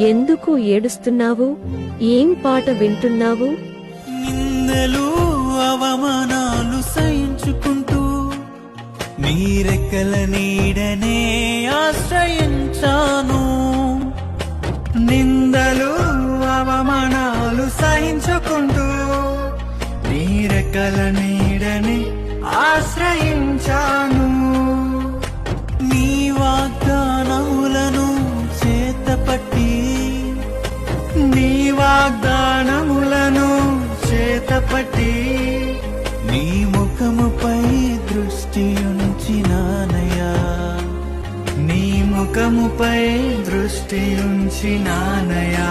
ఎందుకు ఏడుస్తున్నావు? ఏం పాట వింటున్నావు? నిందలు అవమానాలు సహించుకుంటూ నీరెక్కల నీడనే ఆశ్రయించాను. నిందలు అవమానాలు సహించుకుంటూ నీరెక్కల నీడనే ఆశ్రయించాను. వాగ్దానములను చేతపట్టి నీ ముఖముపై దృష్టి ఉంచినానయా నీ ముఖముపై దృష్టి ఉంచినానయా